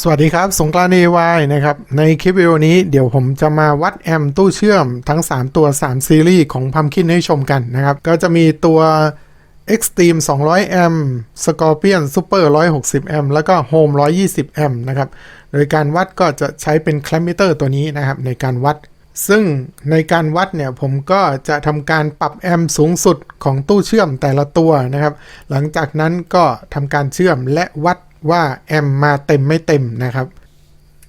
สวัสดีครับ สงกรานต์ AY นะครับ ในคลิปวิดีโอนี้เดี๋ยวผมจะมาวัดแอมตู้เชื่อมทั้ง 3 ตัว 3 ซีรีส์ของ Pumpkin ให้ชมกันนะครับ ก็จะมีตัว Extreme 200 แอมป์ Scorpion Super 160 แอมป์แล้วก็ Home 120 แอมป์นะครับ โดยการวัดก็จะใช้เป็นแคลมิเตอร์ตัวนี้นะครับ ในการวัด ซึ่งในการวัดเนี่ยผมก็จะทำการปรับแอมป์สูงสุดของตู้เชื่อมแต่ละตัวนะครับ หลังจากนั้นก็ทำการเชื่อมและวัด ว่าแอมมาเต็มไม่เต็มนะครับ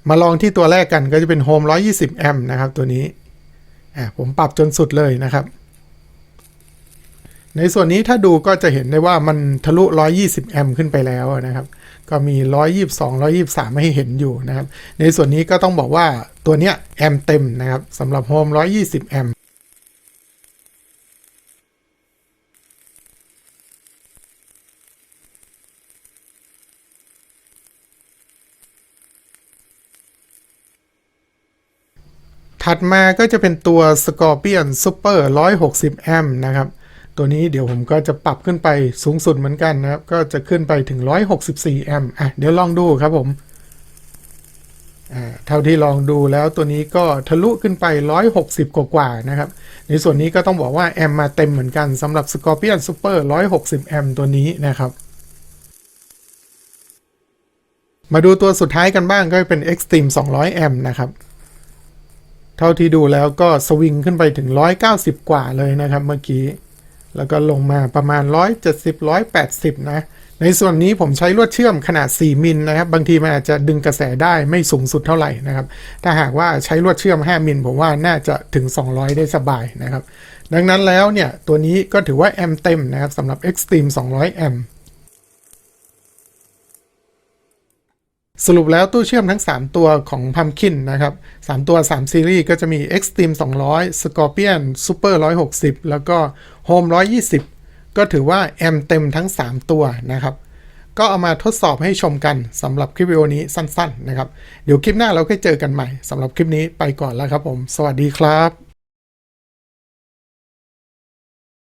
มาลองที่ตัวแรกกันก็จะเป็นโฮม120 แอมนะครับตัวนี้อะผมปรับจนสุดเลยนะครับ ในส่วนนี้ถ้าดูก็จะเห็นได้ว่ามันทะลุ 120 แอมขึ้นไปแล้วนะครับ ก็มี 122 123 ให้เห็นอยู่นะครับ ในส่วนนี้ก็ต้องบอกว่าตัวเนี้ยแอมเต็มนะครับสำหรับโฮม120 แอม ถัดมาก็จะเป็นตัว Scorpion Super 160 แอมป์นะครับ ตัวนี้เดี๋ยวผมก็จะปรับขึ้นไปสูงสุดเหมือนกันนะครับ ก็จะขึ้นไปถึง 164 แอมป์อะเดี๋ยวลองดูครับผมอ่าเท่าที่ลองดูแล้วตัวนี้ก็ทะลุขึ้นไป 160 กว่าๆนะครับ ในส่วนนี้ก็ต้องบอกว่า แอมป์มาเต็มเหมือนกันสำหรับ Scorpion Super 160 แอมป์ตัวนี้นะครับ มาดูตัวสุดท้ายกันบ้างก็เป็น Extreme 200 แอมป์นะครับ เท่าที่ดูแล้วก็สวิงขึ้นไปถึง 190 กว่าเลยนะครับเมื่อกี้ แล้วก็ลงมาประมาณ 170 180 นะ ในส่วนนี้ผมใช้ลวดเชื่อมขนาด 4 มิลนะครับ บางทีมันอาจจะดึงกระแสได้ไม่สูงสุดเท่าไหร่นะครับ ถ้าหากว่าใช้ลวดเชื่อม 5 มิลผมว่าน่าจะถึง 200 ได้สบายนะครับ ดังนั้นแล้วเนี่ยตัวนี้ก็ถือว่าแอมป์เต็มนะครับสำหรับ Extreme 200 แอมป์ สรุปแล้วตู้เชื่อมทั้ง 3 ตัวของ Pumpkin นะครับ 3 ตัว 3 ซีรีส์ก็จะมี Extreme 200 Scorpion Super 160 แล้วก็ Home 120 ก็ถือว่าแอมเต็มทั้ง 3 ตัวนะครับ ก็เอามาทดสอบให้ชมกันสำหรับคลิปวิดีโอนี้สั้นๆนะครับ เดี๋ยวคลิปหน้าเราค่อยเจอกันใหม่สำหรับคลิปนี้ไปก่อนแล้วครับผม สวัสดีครับ